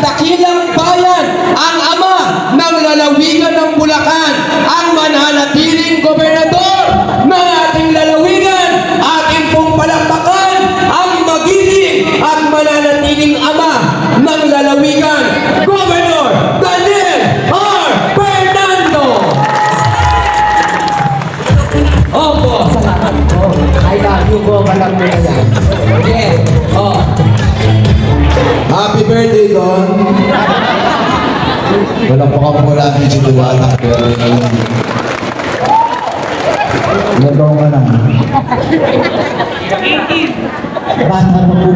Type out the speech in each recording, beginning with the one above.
dakilang bayan, ang ama ng lalawigan ng Bulacan, ang mananatiling gobernador ng ating lalawigan, ating pong palakpakan, ang magiging at mananatiling ama ng lalawigan, Governor Daniel R. Fernando! Opo, salamat po. I love you alam birthday, Don! Walang pakapula natin si Diwata. Birthday ngayon. Ilan taong ka na? Bata pa po.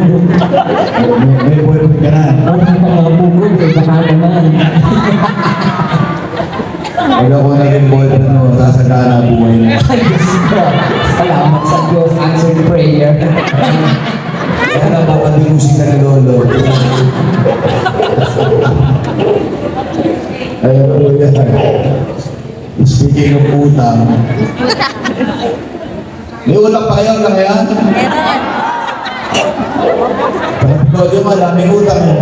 May, may boyfriend ka na. Bata pa nga po po. Baka naman. Pag ako naging boyfriend mo, sasagaan ang buhay mo. Ay, Diyos ko. Salamat sa Diyos. Answer the prayer. Kaya na dapat yung musika ni Lolo. Of utang, may utang pa kayo hanggang ngayon? Kapag ikaw di daming utang eh.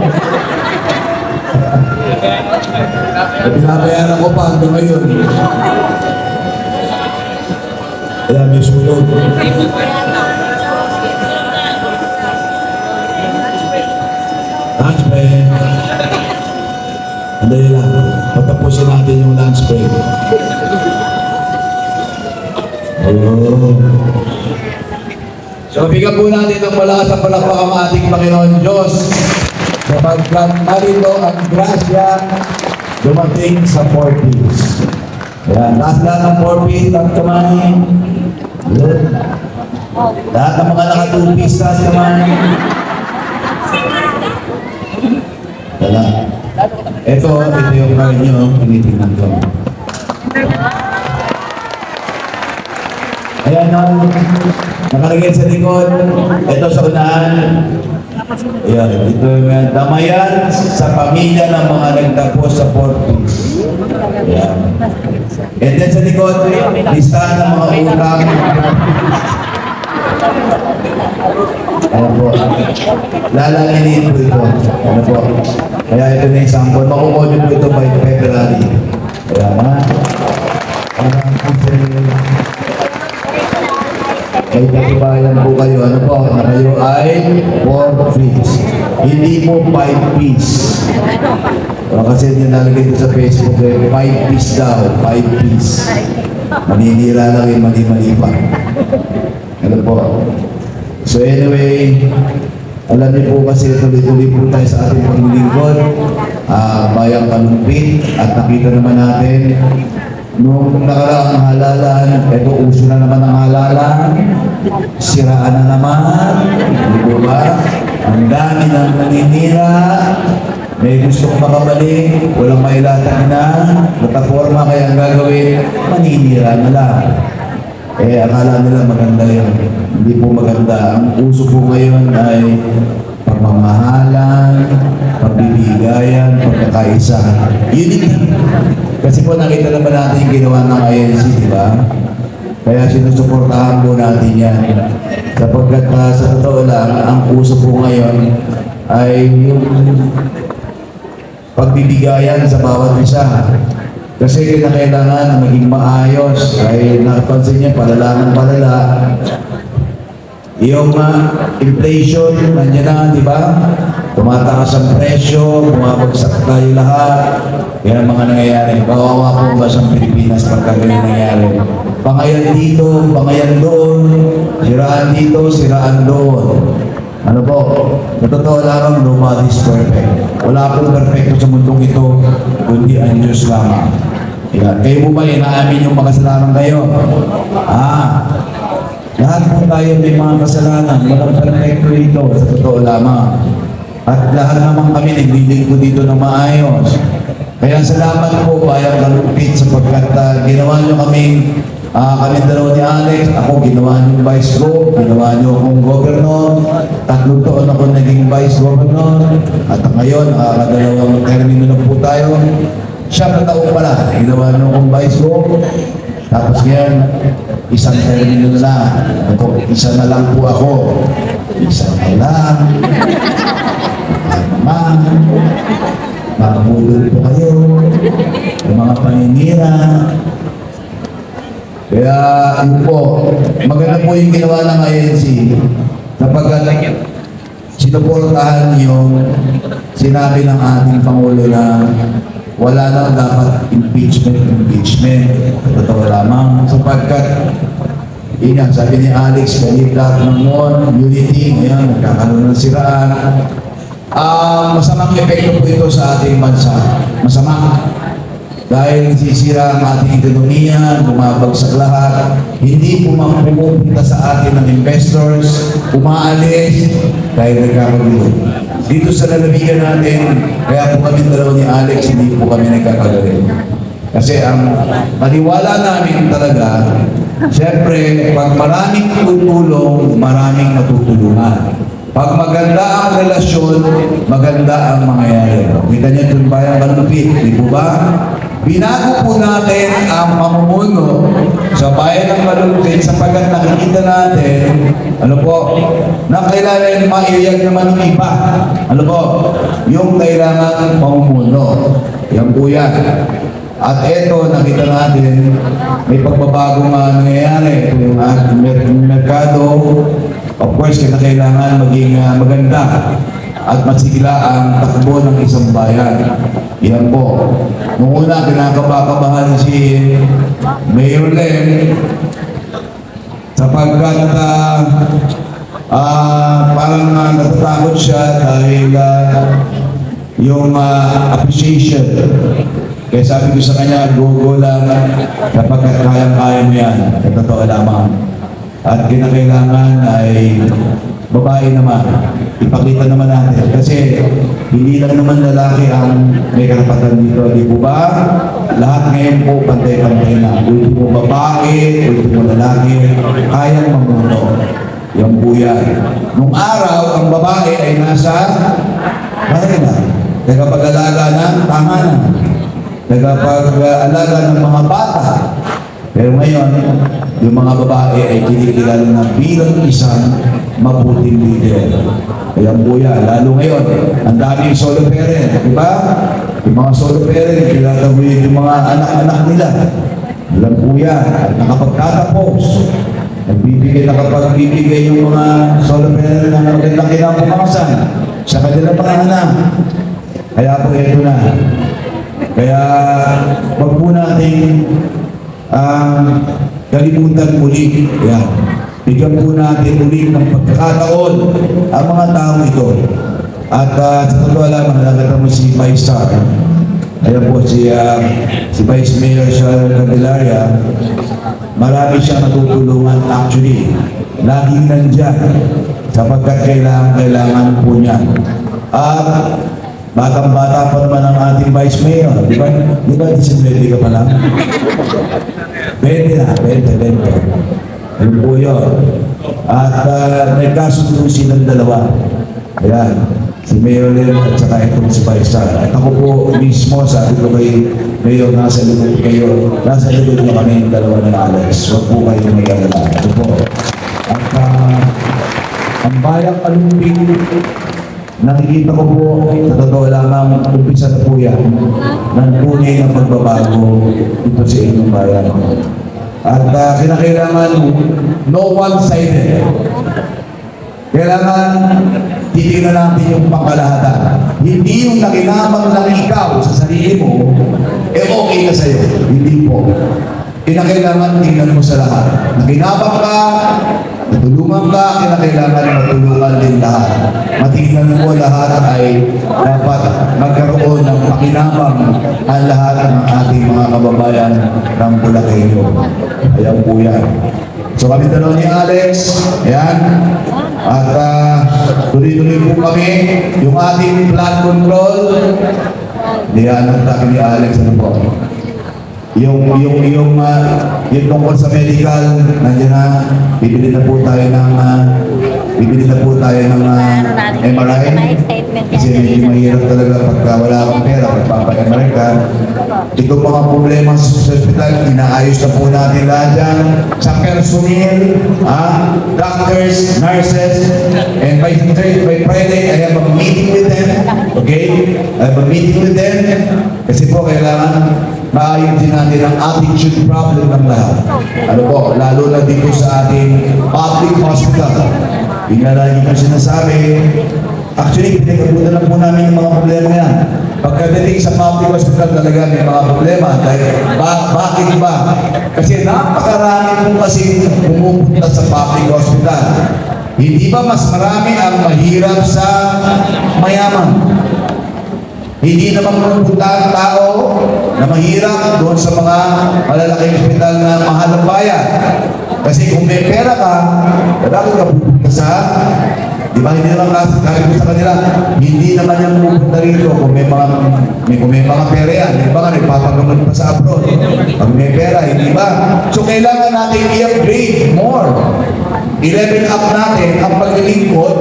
Binabayaran ko pa hanggang ngayon. Kaya may sulog. Lunch break. Andali lang. Patapusin natin yung lunch break. Ayun. So, bigyan po natin ng malakas sa palakpak ang ating Panginoon Diyos. Sapagkat narito ang grasya dumating sa 40s. Ayan, taas lahat ng 40s, taas kamay. Yun. Lahat ng mga nakatupis, taas kamay. Wala. Ito, ito yung kaya nyo, tinitingnan ko. Ayan, no? nakalagay sa likod. Ito sa unahan. Ayan, ito yung damayan sa pamilya ng mga nagtapos sa 40s. Ayan. And then sa likod, listahan ng mga utang. Ano po? Lalanginin po ito. Ano po? Kaya ito na. Makukuha niyo po ito by February. Kaya na. Parang may katibayan po kayo. Ano po? Na kayo ay 4 fees. Hindi po 5 piece. O, kasi nilalagay ito sa Facebook eh, 5 piece daw. 5 piece. Maninira lang yung mali-mali pa. Ano po? So anyway, alam niyo po kasi tuloy-tuloy po tayo sa ating paglilingkod, ah bayang kalumpit, at nakita naman natin nung nakaraang halalan, ito uso na naman ang halalan, siraan na naman, di ba? Ang dami ng naninira, may gusto kong makabalik, walang mailatag na, plataforma kaya ang gagawin, maninira na lang. Eh, akala nila maganda yan. Hindi po maganda. Ang uso po ngayon ay pagmamahalan, pagbibigayan, pagkakaisa. Unity. Kasi po nakita naman natin yung ginawa ng INC, di ba? Kaya sinusuportahan po natin yan. Sapagkat uh, sa totoo lang, ang uso po ngayon ay yung pagbibigayan sa bawat isa. Kasi kinakailangan na maging maayos. Ay nakapansin niyo, palala ng palala. Yung uh, inflation, nandiyan na, di ba? Tumatakas ang presyo, bumabagsak tayo lahat. Yan ang mga nangyayari. Kawawa po ba sa Pilipinas pagka ganyan nangyayari? Pangayan dito, pangayan doon, siraan dito, siraan doon. Ano po? Totoo lang, nobody's perfect. Wala pong perfecto sa mundong ito, kundi ang Diyos lamang. Yan. Kayo po ba inaamin yung makasalanan kayo? Ah, lahat po tayo may mga kasalanan. Walang perfecto dito, sa totoo lamang. At lahat naman kami naglilingkod dito ng maayos. Kaya salamat po, Bayang Kalumpit, sapagkat uh, ginawa nyo kaming Ah, kami dalawa ni Alex, ako ginawa niyo vice ko, ginawa niyo akong governor, tatlong taon ako naging vice governor, at ngayon, nakakadalawang termino na po tayo. Siya na taon pala, ginawa niyo akong vice ko, tapos ngayon, isang termino na lang. Ako, isa na lang po ako. Isa na lang. Naman, mabudol po kayo, yung mga paninira. Kaya, yun po, maganda po yung ginawa ng INC sapagkat sinuportahan yung sinabi ng ating Pangulo na wala na dapat impeachment, impeachment. Totoo lamang sapagkat yun nga, sabi ni Alex, kanina ng MON, unity, ngayon, nagkakaroon ng siraan. Ah, masamang epekto po ito sa ating bansa. Masama. Dahil sisira ang ating ekonomiya, bumabagsak lahat, hindi po pumupunta sa atin ng investors, umaalis, dahil nagkakagulo. Dito sa lalabigan natin, kaya po kami dalawa ni Alex, hindi po kami nagkakagalit. Kasi ang paniwala namin talaga, siyempre, pag maraming tutulong, maraming matutulungan. Pag maganda ang relasyon, maganda ang mangyayari. Kita niyo itong bayang malupit, di po ba? Binago po natin ang pamumuno sa bayan ng Malulupit sapagkat nakikita natin, ano po, na kailangan maiyag naman ng iba. Ano po, yung kailangan pamumuno. Yan po yan. At eto, nakita natin, may pagbabago nga nangyayari. Ito yung merkado. Of course, kailangan maging ah, maganda at masigla ang takbo ng isang bayan. Yan po. Nung una, kinakabakabahan si Mayor Lem sapagkat ah, ah, parang ah, natatakot siya dahil ah, yung ah, appreciation. Kaya sabi ko sa kanya, go, go lang kapag kayang-kaya mo yan. Sa totoo lamang. At kinakailangan ay babae naman. Ipakita naman natin. Kasi hindi lang naman lalaki ang may karapatan dito. Di po ba? Lahat ngayon po pantay-pantay na. Ultimo babae, ultimo lalaki, kayang mamuno. Yan po yan. Nung araw, ang babae ay nasa bahay na. Nagkapag-alaga na, tama na. Nagkapag-alaga ng mga bata. Pero ngayon, yung mga babae ay kinikilala na bilang isang mabuting leader. Ayan po. Lalo ngayon, ang daming solo parent, di ba? Yung mga solo parent, kinatawin yung mga anak-anak nila. Alam po yan. At nakapagtatapos. Nagbibigay, nakapagbibigay yung mga solo parent ng magandang kinabukasan sa kanilang mga anak. Kaya po ito na. Kaya wag po natin ang kalimutan muli. Yan. Bigyan po natin muli ng pagkakataon ang mga tao ito. At uh, sa totoo lang, nakakita mo si Star. Ayan po si, ah, si Vice Mayor Sharon Candelaria. Marami siyang natutulungan actually. Laging nandyan sapagkat kailangan, kailangan po niya. At batang-bata pa naman ang ating Vice Mayor. Di ba? Di ba, 19 ka pa lang? 20 na, 20, 20. Yun po yun. At uh, nagkasundo silang dalawa. Ayan, si Mayor Lim at saka itong si Vice Star. At ako po mismo, sabi ko kay Mayor, nasa likod kayo, nasa likod niyo kami yung dalawa ni Alex. Huwag po kayo mag-alala. Ito po. At uh, ang bayang alumping Nakikita ko po, sa totoo lamang, umpisa na po yan ng tunay na pagbabago dito sa inyong bayan. At uh, kinakailangan no one-sided. Kailangan titignan natin yung pangkalahatan. Hindi yung nakinamang lang ikaw sa sarili mo, eh okay na sa'yo. Hindi po. Kinakailangan tingnan mo sa lahat. Nakinabang ka, natulungan ka, kinakailangan matulungan din lahat. Matingnan mo lahat ay dapat magkaroon ng pakinabang ang lahat ng ating mga kababayan ng Bulakenyo. Ayan po yan. So kami dalawa ni Alex, ayan. At ah, tuloy-tuloy po kami. Yung ating flood control, diyan ang ni Alex, ano po? Yung, yung, yung, uh, yung tungkol sa medical, nandiyan na, bibili na po tayo ng uh, bibili na po tayo ng uh, MRI. Kasi medyo mahirap talaga pagka wala akong pera, pagpapa-MRI ka. Itong mga problema sa hospital, inaayos na po natin lahat dyan. Sa personnel, ah, doctors, nurses, and by, by Friday, I have a meeting with them. Okay? I have a meeting with them. Kasi po, kailangan maayos din natin ang attitude problem ng lahat. Ano po, lalo na dito sa ating public hospital. Yung nga lagi ko sinasabi, actually, pinagabutan lang po namin yung mga problema yan. Pagkadating sa public hospital talaga may mga problema. Dahil, ba, bakit ba? Kasi napakarami po kasi pumupunta sa public hospital. Hindi ba mas marami ang mahirap sa mayaman? Hindi naman pupunta ang tao na mahirap doon sa mga malalaking hospital na mahal ng bayan. Kasi kung may pera ka, bakit ka pupunta sa Di ba hindi naman kasi ko sa kanila, hindi naman yan pupunta rito kung may mga may, kung may mga pera yan. Di ba nga nagpapagamot pa sa abroad? Pag may pera, hindi ba? So kailangan natin i-upgrade more. I-level up natin ang paglilingkod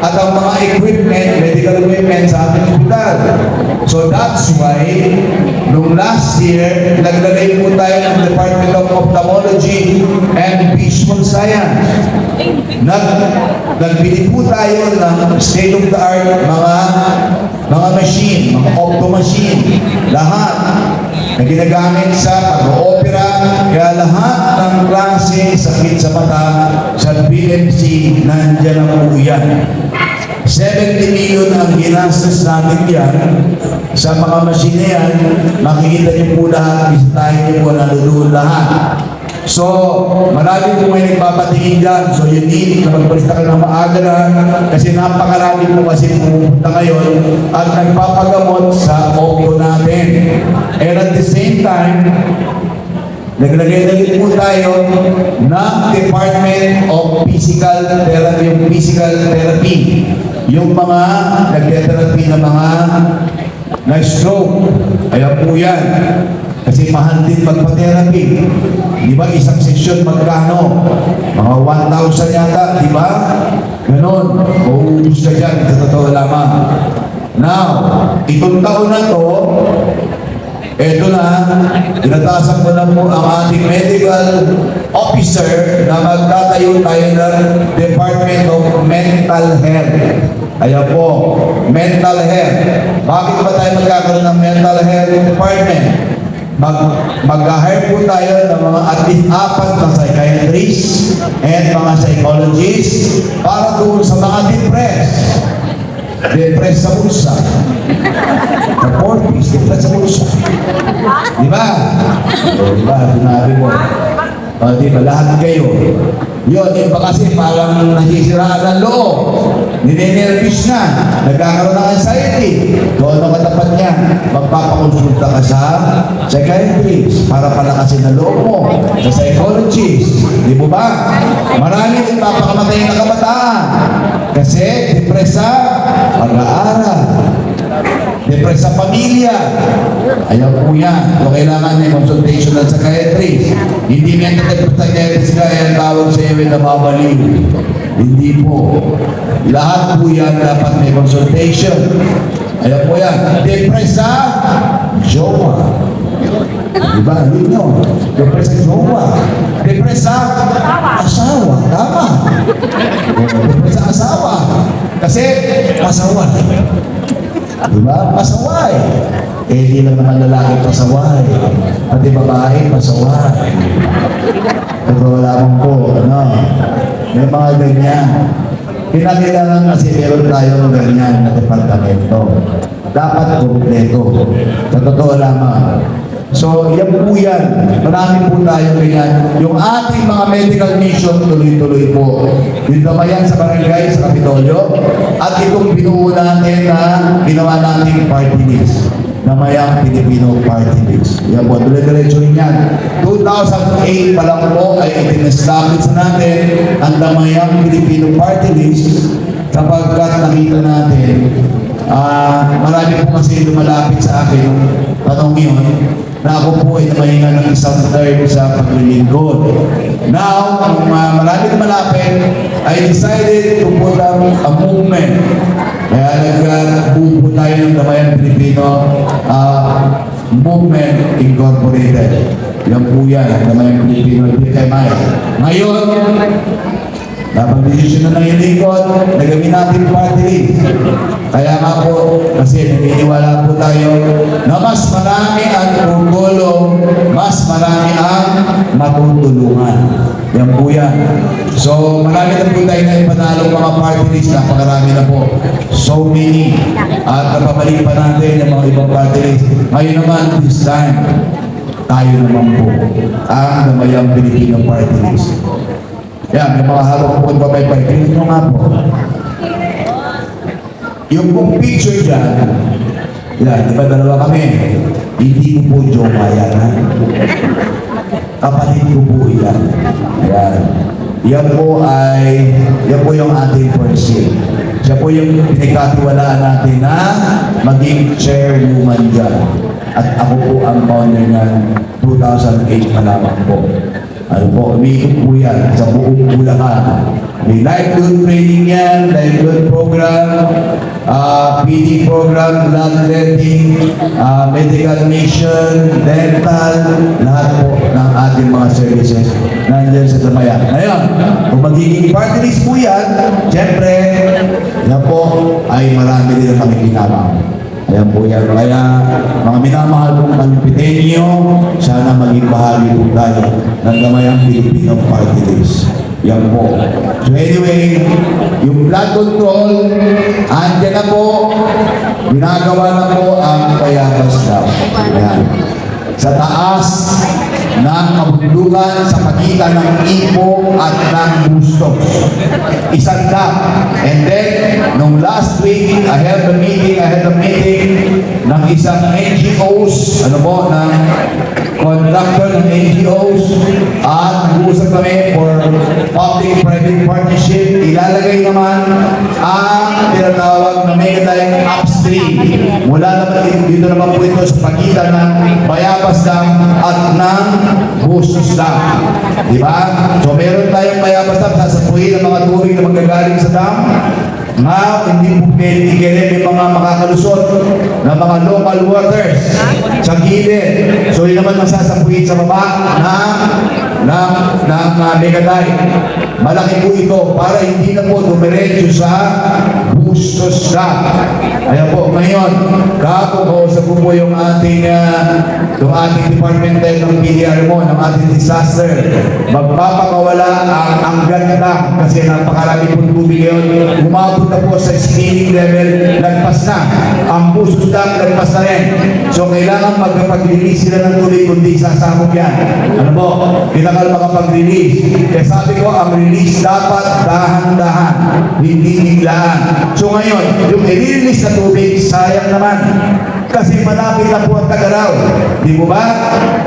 at ang mga equipment, medical equipment sa ating hospital. So that's why, nung last year, naglagay po tayo ng Department of Ophthalmology and Visual Science. Nag, nagbili po tayo ng state-of-the-art mga mga machine, mga opto machine, lahat na ginagamit sa pag-opera, kaya lahat ng klase sakit sa mata sa BMC, nandyan ang po yan. 70 million ang ginastos natin yan sa mga machine na yan. Makikita niyo po lahat, bisitahin niyo po, nandoon lahat. So, marami po may nagpapatingin dyan. So, you need na magbalita ka ng maaga na kasi napakarami po kasi pumunta ngayon at nagpapagamot sa opto natin. And at the same time, Naglagay na rin po tayo ng Department of Physical Therapy, yung physical therapy. Yung mga nagte-therapy ng mga na-stroke. Ayan po yan. Kasi mahal din magpa-therapy. Di ba? Isang session magkano? Mga 1,000 yata, di ba? Ganon. Gusto ka dyan, sa totoo lamang. Now, itong taon na to, ito na, tinatasan ko na po ang ating medical officer na magtatayo tayo ng Department of Mental Health. Ayan po, mental health. Bakit ba tayo magkakaroon ng mental health department? Mag, mag-hire po tayo ng mga at apat na psychiatrists and mga psychologists para doon sa mga depressed. Depressed sa bulsa. Sa 40s, depressed sa bulsa. Di ba? O, di ba? Sinabi mo. O, di ba? Lahat kayo. Yun, iba kasi parang nasisiraan ng loob. Ninenervous na. Nagkakaroon ng anxiety. Kung ano katapat niya, magpapakonsulta ka sa psychiatrist para palakasin ang loob mo. Sa psychologist. Di mo ba? Marami din papakamatay na kabataan. Kasi depressed sa pag-aaral. Depressed sa pamilya. Ayaw po yan. So, kailangan may consultation ng psychiatrist. Hindi mental psychiatrist ka, yan tawag sa iyo na babaliw. Hindi po. Lahat po yan dapat may consultation. Ayaw po yan. Depressed sa jowa. Diba? Yun yun. Depressed sa jowa. Depressed sa. Tama. Oo, Depressed sa asawa. Kasi asawa. Diba? Pasaway. Eh, di lang naman lalaki pasaway. Pati babae pasaway. Pero wala mong po, ano. May mga ganyan. Kinakailangan kasi meron tayong ganyan na departamento. Dapat kompleto. Sa totoo lamang. So, yan po yan. Marami po tayo ganyan. Yung ating mga medical mission, tuloy-tuloy po. Yung damayan sa barangay, sa Kapitolyo. At itong binuo natin na ginawa nating party list. Namayang Filipino Party List. Yan po, tuloy-diretso rin yan. 2008 pa lang po ay itinestablish natin ang Damayang Filipino Party List kapagkat nakita natin Ah, marami po kasi lumalapit sa akin tanong yun na ako po ay namahinga ng isang third sa paglilingkod. Now, nung uh, malapit malapit, I decided to put up a movement. Kaya nagbuo po tayo ng Damayan Pilipino uh, Movement Incorporated. Yan po yan, Damayan Pilipino, DMI. Ngayon, Napag-desisyon na ng ilikot, nagawin natin party list. Kaya nga po, kasi naniniwala po tayo na mas marami ang tutulong, mas marami ang matutulungan. Yan po yan. So, marami na po tayo na ipanalong mga party list. Napakarami na po. So many. At napabalik pa natin yung mga ibang party list. Ngayon naman, this time, tayo naman po ang namayang Pilipino party list. Yan, may mga hawak po ba may Tingnan nyo nga po. Yung pong picture dyan, yan, di ba dalawa kami? Hindi ko po jowa yan, ha? Kapatid ko po yan. Yan. Yan po ay, yan po yung ating person. Siya po yung pinagkatiwalaan natin na maging chairwoman dyan. At ako po ang founder ng 2008 pa lamang po. Ano po, umiikot po yan sa buong Bulacan. May livelihood training yan, livelihood program, uh, PD program, letting, uh, medical mission, dental, lahat po ng ating mga services nandyan sa Damayan. Ngayon, kung magiging party list po yan, syempre, yan po ay marami din kami ginagawa. Ayan po yan. Kaya mga minamahal kong kalupitenyo, sana maging bahagi po tayo ng Gamayang Pilipino Party List. Yan po. So anyway, yung blood control, andyan na po, ginagawa na po ang payabas daw. Ayan. Sa taas ng kabundukan sa pagitan ng Ipo at ng Bustos. Isang dam. And then, nung last week, I held a meeting, I had a meeting ng isang NGOs, ano po, ng contractor ng NGOs at nag-uusap kami for public-private partnership. Ilalagay naman ang tinatawag na Megadine upstream. Mula naman dito naman po ito sa pagitan ng Bayabas Dam at ng Dam. Di ba? So meron tayong Bayabas Dam, sasapuhin ang mga tubig na magagaling sa dam nga hindi po pwede igirin yung mga makakalusot ng mga local waters sa gilid. So yun naman ang sasapuhin sa baba ng ng ng uh, Megadite. Malaki po ito para hindi na po dumiretso sa Bustos Dam. Ayan po, ngayon, kakukausap ko po yung ating uh, yung ating department ng PDR mo, ng ating disaster. Magpapakawala ang ang ganda kasi napakarami pong tubig ngayon. Umabot na po sa spilling level, lagpas na. Ang Bustos Dam, lagpas na rin. So kailangan magkapag-release sila ng tubig kundi sasabog yan. Ano po? Kailangan makapag-release. Kaya sabi ko, ang release dapat dahan-dahan, hindi biglaan. So ngayon, yung i-release na tubig, sayang naman. Kasi malapit na po ang tagaraw. Di mo ba?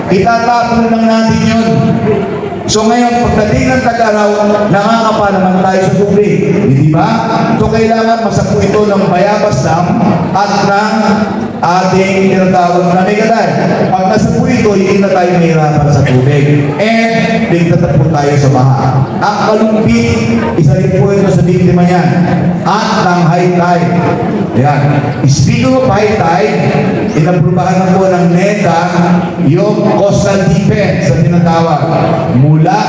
Itatapon lang natin yun. So ngayon, pagdating ng tag-araw, nakakapa naman tayo sa tubig. Hindi ba? So kailangan masapo ito ng bayabas dam at ng ating tinatawag na megadan. Pag nasapo ito, hindi na tayo mahirapan sa tubig. And ligtas po tayo sa baha. Ang kalumpit, isa rin po ito sa biktima yan. At ng high tide. Ayan. Speaking of high tide, inaprubahan na po ng NEDA yung coastal defense sa tinatawag. Mula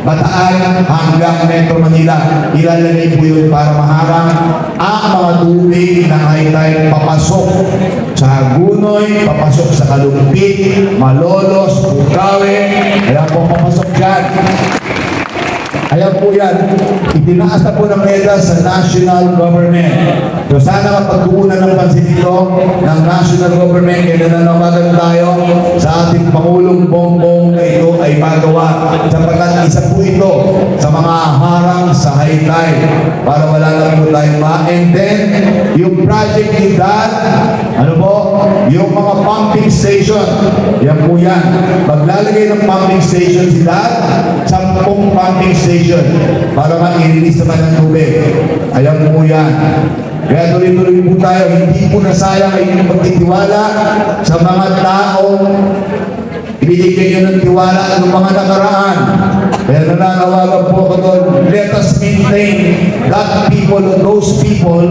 Bataan hanggang Metro Manila. Ilalagay po yun para maharang ang mga tubig ng high tide papasok sa Hagunoy, papasok sa Kalumpit, Malolos, Bukawe. Kaya po papasok dyan. Ayan po yan. Itinaas na po ng NEDA sa national government. So sana mapagkuunan ng pansin ito ng national government kaya nananawagan tayo sa ating Pangulong Bongbong na ito ay magawa. Sapagkat isa po ito sa mga harang sa high tide para wala lang po tayong ma. And then, yung project ni Dad, ano po, yung mga pumping station, yan po yan. Maglalagay ng pumping station si Dad, sampung pumping station para ma-release naman ng tubig. Ayan po yan. Kaya tuloy-tuloy po tayo, hindi po nasayang ang inyong pagtitiwala sa mga taong binigyan nyo ng tiwala ng mga nakaraan. Kaya nananawagan po ako doon, let us maintain that people, those people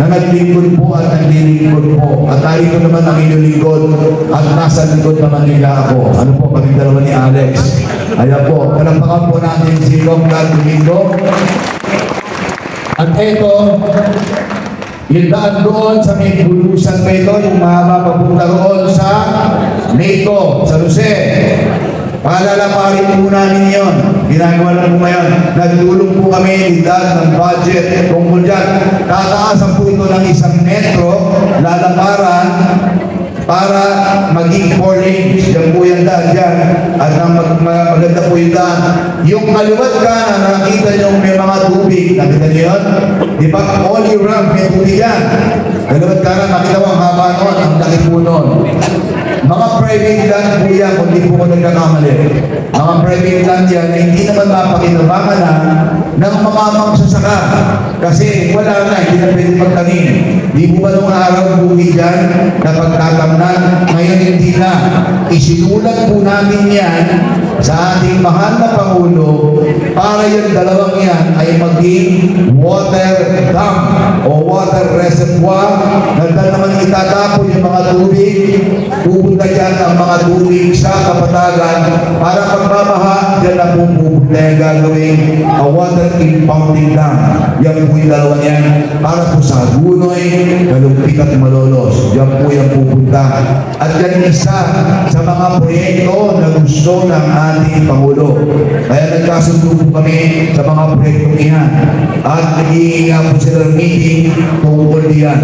na naglingkod po at naglilingkod po. At narito naman ang inyong lingkod at nasa likod naman nila ako. Ano po kami dalawa ni Alex? Ayan po, palampakan po natin si Longgan Domingo. At ito, yung daan doon sa may bulusan pa ito, yung mahaba papunta roon sa NATO, sa Jose. Palalaparin po namin yun. Ginagawa na po ngayon. Nagtulong po kami ni Dad ng budget tungkol dyan. Tataasan po ito ng isang metro, lalaparan, para maging four lanes. Yan po yung daan dyan. At ang mag, mag- maganda po yung daan. Yung kaliwat ka na nakita nyo may mga tubig. Nakita nyo yun? Di ba? All year round may tubig yan. Kaliwat ka na nakita mo ang haba noon. Ang laki po noon. Mga private land po yan kung di po ko nagkakamali. Mga private land yan na hindi naman mapakinabangan na ng mga magsasaka. Kasi wala na, hindi na pwede magtanim. Di po ba nung araw bumi dyan na pagtatamnan? Ngayon hindi na. Isinulat po namin yan sa ating mahal na Pangulo para yung dalawang yan ay maging water dam o water reservoir na naman itatapon yung mga tubig ang mga tubig sa kapatagan para pagmamaha dyan na po yung gagawing a water impounding dam yan po yung dalawang yan para po sa Gunoy, Kalumpit at Malolos. Yan po yung pupunta. At yan isa sa mga proyekto na gusto ng ating Pangulo. Kaya nagkasundo po kami sa mga proyektong iyan. At naghihinga po sila ng meeting tungkol diyan.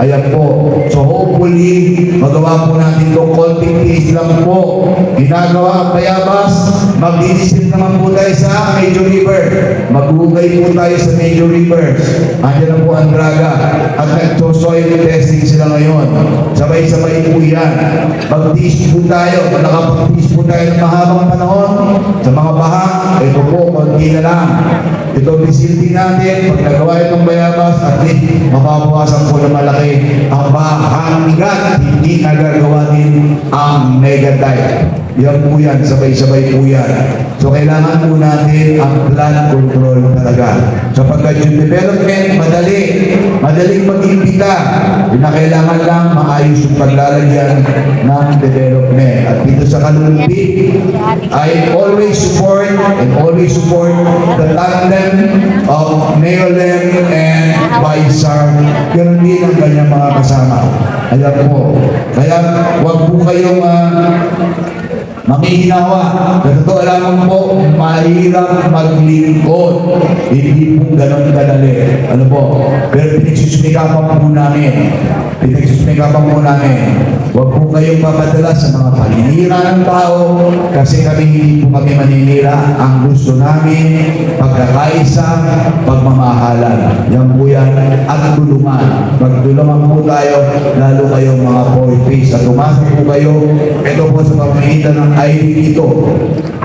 Ayan po. So hopefully magawa po natin ito konting tiis lang po. Ginagawa ang bayabas. Magdidisit naman po tayo sa major river. Maghugay po tayo sa major rivers andyan na po ang draga. At nagso-soil testing sila ngayon. Sabay-sabay po yan. Magtiis po tayo. Nakapagtiis po tayo ng mahabang panahon sa mga baha ito po konti na lang ito facility natin pag itong bayabas at least mababawasan po ng malaki ang bahanggat hindi nagagawa din ang mega diet yan po yan, sabay-sabay po yan. So kailangan po natin ang plan control talaga. Sapagkat yung development, madali. Madaling mag-impita. Yung na kailangan lang maayos yung paglalagyan ng development. At dito sa Kalumpi, I always support and always support the tandem of Mayor Lem and Baisar. Ganun din ang kanyang mga kasama. Ayan po. Kaya wag po kayong ah, Makihinawa. Sa totoo lamang po, mahirap maglingkod. Hindi po ganun kadali. Ano po? Pero pinagsusumikapan po namin. Pinagsusumikapan po namin. Huwag po kayong papadala sa mga paninira ng tao kasi kami hindi po kami maninira. Ang gusto namin, pagkakaisa, pagmamahalan. Yan po yan. At tulungan. Magtulungan po tayo, lalo kayong mga boy face. At umasa po kayo, ito po sa pamamagitan ng ID ito.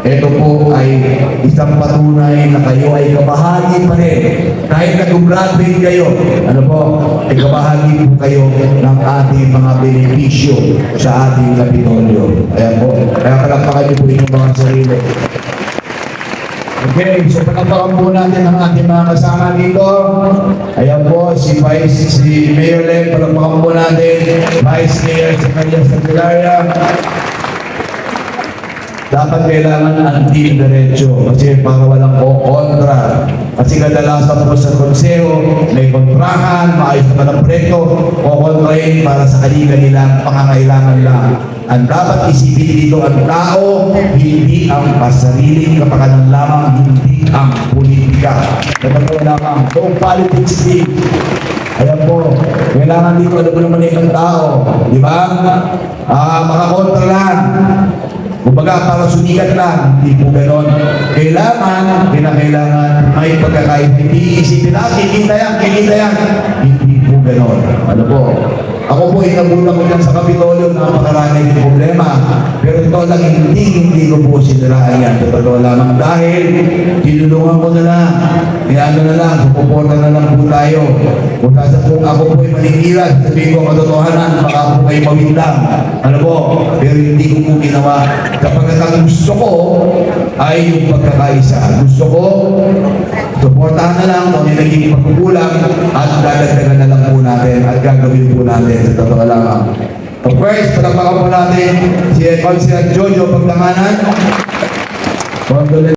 Ito po ay isang patunay na kayo ay kabahagi pa rin. Kahit nag-graduate kayo, ano po, ay kabahagi po kayo ng ating mga benepisyo sa ating Kapitolyo. Ayan po. Kaya palakpakan niyo po inyong mga sarili. Okay, so panapakan po natin ang ating mga kasama dito. Ayan po, si Vice, si Mayor Len, panapakan po natin. Vice Mayor Secretary Secretaria. Dapat kailangan anti diretso kasi para walang o kontra. Kasi kadalasan po sa konseho, may kontrahan, maayos naman ang proyekto, o kontrahin para sa kanila nilang pangangailangan lang. Ang dapat isipin dito ang tao, hindi ang pasariling kapakanan lamang, hindi ang politika. Dapat lamang, kung politics din, Ayan po, kailangan dito alam mo naman yung tao, di ba? Ah, makakontra lang. Kumbaga, para sumikat lang, hindi po ganon. Kailangan, kinakailangan, may pagkakain. Hindi isipin na, kikita yan, kikita yan. Hindi po ganon. Ano po? Ako po inabutan ko dyan sa Kapitolyo, napakaraming problema. Pero ito lang, hindi, hindi ko po siniraan yan. Sa totoo lamang dahil tinulungan ko na lang. Iano na lang, supuporta na lang po tayo. Kung nasa po ako po ay maningilan, sabihin ko katotohanan, baka po kayo mawindang. Ano po? Pero hindi ko po ginawa. Kapag ang gusto ko ay yung pagkakaisa. Gusto ko, suportahan na lang kung ano yung naging pagkukulang at dadagdagan na lang po natin at gagawin po natin sa totoo lang. Of course, palakpakan po natin si Consiel Jojo. Condolence